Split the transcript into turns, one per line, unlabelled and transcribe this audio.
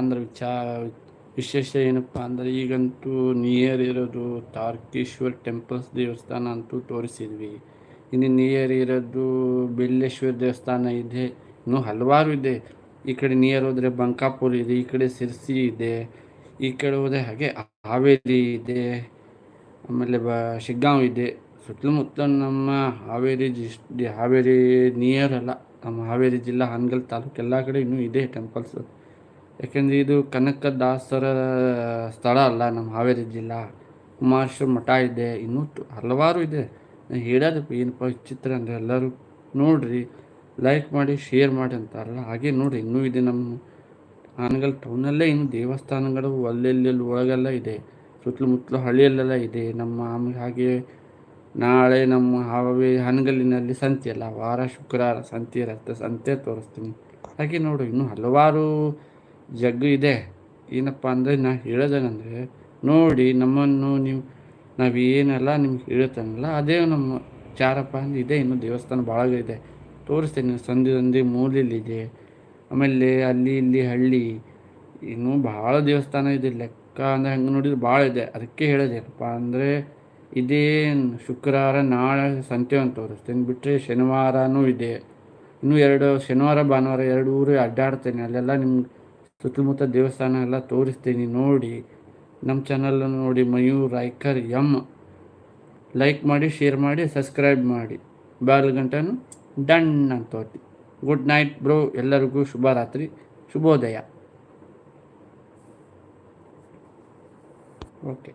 ಅಂದ್ರೆ ವಿಚಾ, ವಿಶೇಷ ಏನಪ್ಪ ಅಂದರೆ ಈಗಂತೂ ನಿಯರ್ ಇರೋದು ತಾರ್ಕೇಶ್ವರ್ ಟೆಂಪಲ್ಸ್ ದೇವಸ್ಥಾನ ಅಂತೂ ತೋರಿಸಿದ್ವಿ. ಇನ್ನು ನಿಯರ್ ಇರೋದು ಬೆಲ್ಲೇಶ್ವರ ದೇವಸ್ಥಾನ ಇದೆ. ಇನ್ನೂ ಹಲವಾರು ಇದೆ. ಈ ಕಡೆ ನಿಯರ್ ಹೋದ್ರೆ ಬಂಕಾಪುರ್ ಇದೆ, ಈ ಕಡೆ ಸಿರ್ಸಿ ಇದೆ, ಈ ಕಡೆ ಹೋದರೆ ಹಾಗೆ ಹಾವೇರಿ ಇದೆ, ಆಮೇಲೆ ಬ, ಶಿಗ್ಗಾಂವ್ ಇದೆ. ಸುತ್ತಮುತ್ತ ನಮ್ಮ ಹಾವೇರಿ ಜಿಸ್, ಹಾವೇರಿ ನಿಯರ್ ಅಲ್ಲ, ನಮ್ಮ ಹಾವೇರಿ ಜಿಲ್ಲಾ ಹಾನಗಲ್ ತಾಲೂಕು ಎಲ್ಲ ಕಡೆ ಇನ್ನೂ ಇದೆ ಟೆಂಪಲ್ಸ್. ಯಾಕೆಂದರೆ ಇದು ಕನಕದಾಸರ ಸ್ಥಳ ಅಲ್ಲ, ನಮ್ಮ ಹಾವೇರಿ ಜಿಲ್ಲಾ. ಉಮಾಶ್ರ ಮಠ ಇದೆ, ಇನ್ನೂ ಹಲವಾರು ಇದೆ. ನಾನು ಹೇಳೋದಕ್ಕೆ ಏನಪ್ಪ ಚಿತ್ರ ಅಂದರೆ ಎಲ್ಲರೂ ನೋಡಿರಿ ಲೈಕ್ ಮಾಡಿ ಶೇರ್ ಮಾಡಿ ಅಂತಾರಲ್ಲ ಹಾಗೆ ನೋಡಿ ಇನ್ನೂ ಇದೆ ನಮ್ಮ ಆನಗಲ್ ಟೌನಲ್ಲೇ ಇನ್ನು ದೇವಸ್ಥಾನಗಳು ಅಲ್ಲೆಲ್ಲಿ ಒಳಗೆಲ್ಲ ಇದೆ. ಸುತ್ತಲುಮುತ್ತಲು ಹಳ್ಳಿಯಲ್ಲೆಲ್ಲ ಇದೆ. ನಮ್ಮ ಆಮೇಲೆ ಹಾಗೆ ನಾಳೆ ನಮ್ಮ ಹಾವೇ ಹನಗಲ್ಲಿನಲ್ಲಿ ಸಂತೆ ಅಲ್ಲ, ವಾರ ಶುಕ್ರವಾರ ಸಂತೆ ಇರುತ್ತೆ, ಸಂತೆ ತೋರಿಸ್ತೀನಿ. ಹಾಗೆ ನೋಡು, ಇನ್ನೂ ಹಲವಾರು ಜಗ್ಗು ಇದೆ. ಏನಪ್ಪ ಅಂದರೆ ನಾ ಹೇಳೋದೇನೆಂದರೆ, ನೋಡಿ ನಮ್ಮನ್ನು ನೀವು ನಾವು ಏನೆಲ್ಲ ನಿಮ್ಗೆ ಹೇಳ್ತಾನಲ್ಲ ಅದೇ ನಮ್ಮ ಚಾರಪ್ಪ ಅಂದ್ರೆ ಇದೆ. ಇನ್ನು ದೇವಸ್ಥಾನ ಭಾಳ ಇದೆ. ತೋರಿಸ್ತೀನಿ. ಸಂಧಿ ಸಂಧಿ ಮೂಲೆಯಲ್ಲಿದೆ. ಆಮೇಲೆ ಅಲ್ಲಿ ಇಲ್ಲಿ ಹಳ್ಳಿ. ಇನ್ನೂ ಭಾಳ ದೇವಸ್ಥಾನ ಇದೆ. ಲೆಕ್ಕ ಅಂದರೆ ಹಂಗೆ ನೋಡಿದ್ರೆ ಭಾಳ ಇದೆ. ಅದಕ್ಕೆ ಹೇಳೋದೇನಪ್ಪ ಅಂದರೆ ಇದೇ ಶುಕ್ರವಾರ, ನಾಳೆ ಸಂತೆ ಅಂತ ತೋರಿಸ್ತೀನಿ. ಬಿಟ್ಟರೆ ಶನಿವಾರನೂ ಇದೆ. ಇನ್ನೂ ಎರಡು ಶನಿವಾರ, ಭಾನುವಾರ ಎರಡು ಊರು ಅಡ್ಡಾಡ್ತೇನೆ. ಅಲ್ಲೆಲ್ಲ ನಿಮ್ಗೆ ಸುತ್ತಮುತ್ತ ದೇವಸ್ಥಾನ ಎಲ್ಲ ತೋರಿಸ್ತೀನಿ ನೋಡಿ. ನಮ್ಮ ಚಾನಲನ್ನು ನೋಡಿ ಮಯೂರ್, ಐಕರ್, ಎಂ. ಲೈಕ್ ಮಾಡಿ ಶೇರ್ ಮಾಡಿ ಸಬ್ಸ್ಕ್ರೈಬ್ ಮಾಡಿ. ಬಾಲ್ ಗಂಟನು ಡನ್ ಅಂತ ಹೋಗ್ತಿ ಗುಡ್ ನೈಟ್ ಬ್ರೋ ಎಲ್ಲರಿಗೂ ಶುಭರಾತ್ರಿ, ಶುಭೋದಯ. ಓಕೆ